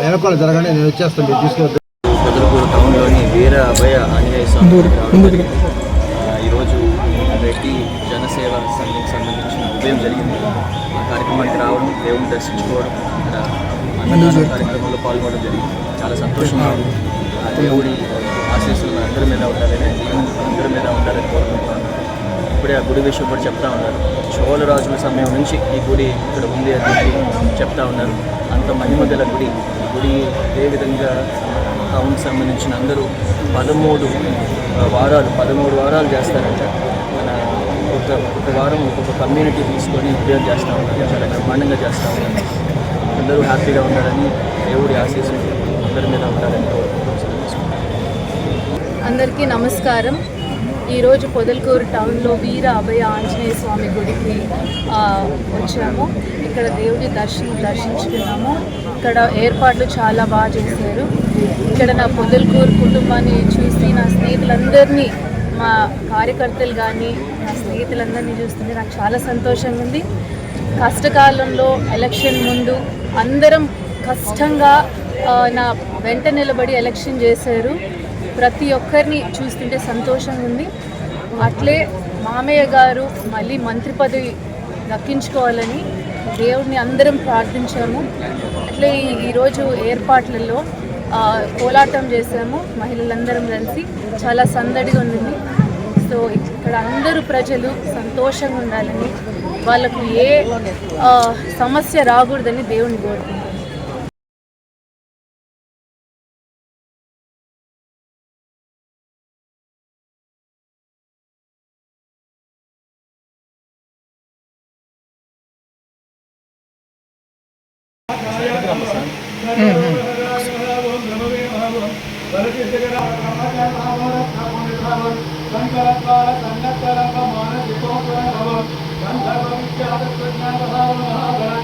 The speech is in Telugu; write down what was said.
వెనకాల జరగండి నేను వచ్చేస్తాను మీరు తీసుకెళ్తాను పొదలకూరు టౌన్లోని వీర అభయ ఆంజనేయ స్వామి ఈరోజు రెడ్డి జనసేవ సంఘకి సంబంధించిన ఉదయం జరిగింది. ఆ కార్యక్రమానికి రావడం దేవుని దర్శించుకోవడం ఇక్కడ అన్నదాన కార్యక్రమంలో పాల్గొనడం జరిగింది. చాలా సంతోషంగా ఉంది. దేవుడి ఆశీస్సులు అందరి మీద ఉండాలని అందరి మీద ఉండాలని గుడి విషయం కూడా చెప్తా ఉన్నారు. చోళ రాజుల సమయం నుంచి ఈ గుడి ఇక్కడ ఉంది అని చెప్పి చెప్తా ఉన్నారు. అంత మహిమ గల గుడి గుడి ఏ విధంగా టౌన్ సంబంధించిన అందరూ పదమూడు వారాలు పదమూడు వారాలు చేస్తారంట. మన ఒక ఒక వారం ఒక్కొక్క కమ్యూనిటీ తీసుకొని ఉద్యోగం చేస్తూ ఉన్నారు. చాలా బ్రహ్మాండంగా చేస్తూ ఉన్నారు. అందరూ హ్యాపీగా ఉండాలని దేవుడి ఆశీస్సులు అందరి మీద ఉండాలని అందరికీ నమస్కారం. ఈరోజు పొదలకూరు టౌన్లో వీర అభయ ఆంజనేయ స్వామి గుడికి వచ్చాము. ఇక్కడ దేవుడి దర్శనం దర్శించుకున్నాము. ఇక్కడ ఏర్పాట్లు చాలా బాగా చేశారు. ఇక్కడ నా పొదలకూరు కుటుంబాన్ని చూసి నా స్నేహితులందరినీ మా కార్యకర్తలు కానీ నా స్నేహితులందరినీ చూస్తుంటే నాకు చాలా సంతోషంగా ఉంది. కష్టకాలంలో ఎలక్షన్ ముందు అందరం కష్టంగా నా వెంట నిలబడి ఎలక్షన్ చేశారు. ప్రతి ఒక్కరిని చూస్తుంటే సంతోషంగా ఉంది. అట్లే మామయ్య గారు మళ్ళీ మంత్రి పదవి దక్కించుకోవాలని దేవుడిని అందరం ప్రార్థించాము. అట్లే ఈరోజు ఏర్పాట్లలో కోలాటం చేసాము మహిళలందరం కలిసి చాలా సందడిగా ఉంది సో ఇక్కడ అందరూ ప్రజలు సంతోషంగా ఉండాలని వాళ్ళకు ఏ సమస్య రాకూడదని దేవుని కోరుకుంటున్నాను సంకల్పాల సంగత్తరంగ మానసికోపరభవ సంకల్ప విఖ్యాత ప్రజ్ఞాన భావన